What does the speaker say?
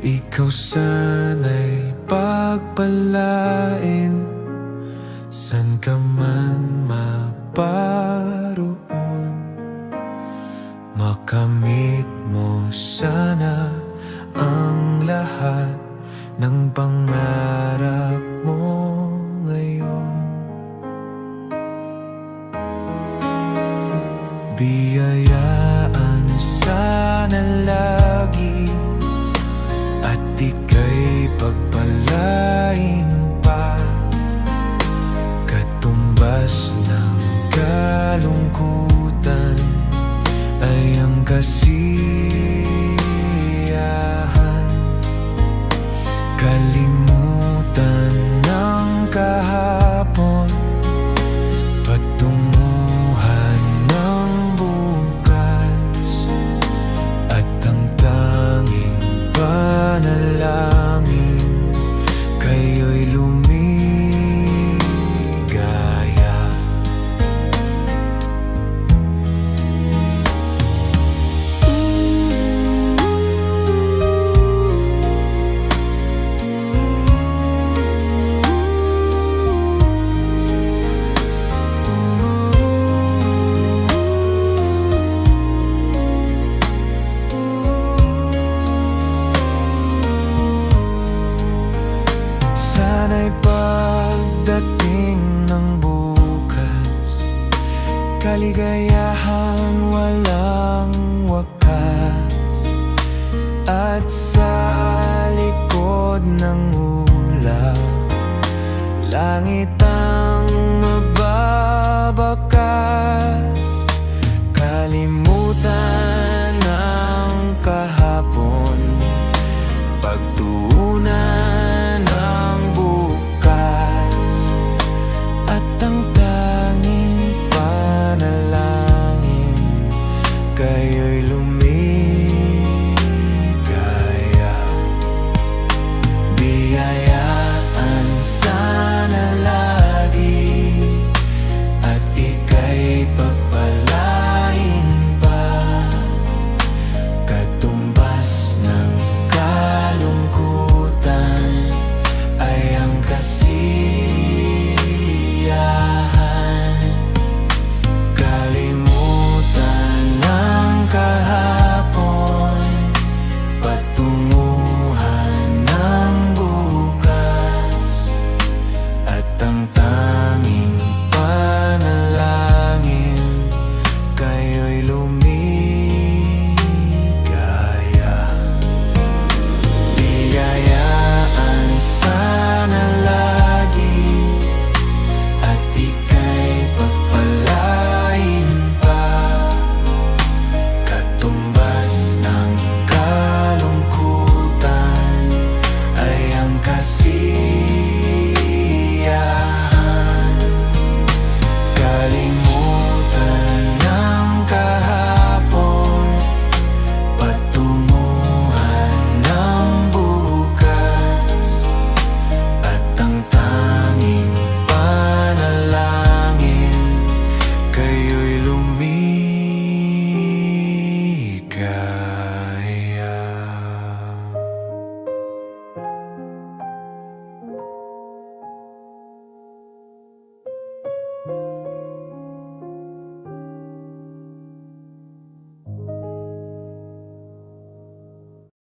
Ikaw sana'y pagpalain. San ka man maparoon. Makamit mo sana ang lahat ng pangarap mo kalungkutan Ay ang kasiyahan Sana'y pagdating ng bukas. Kaligayahan walang wakas. At sa likod ng ulap Langit ang mababak tanta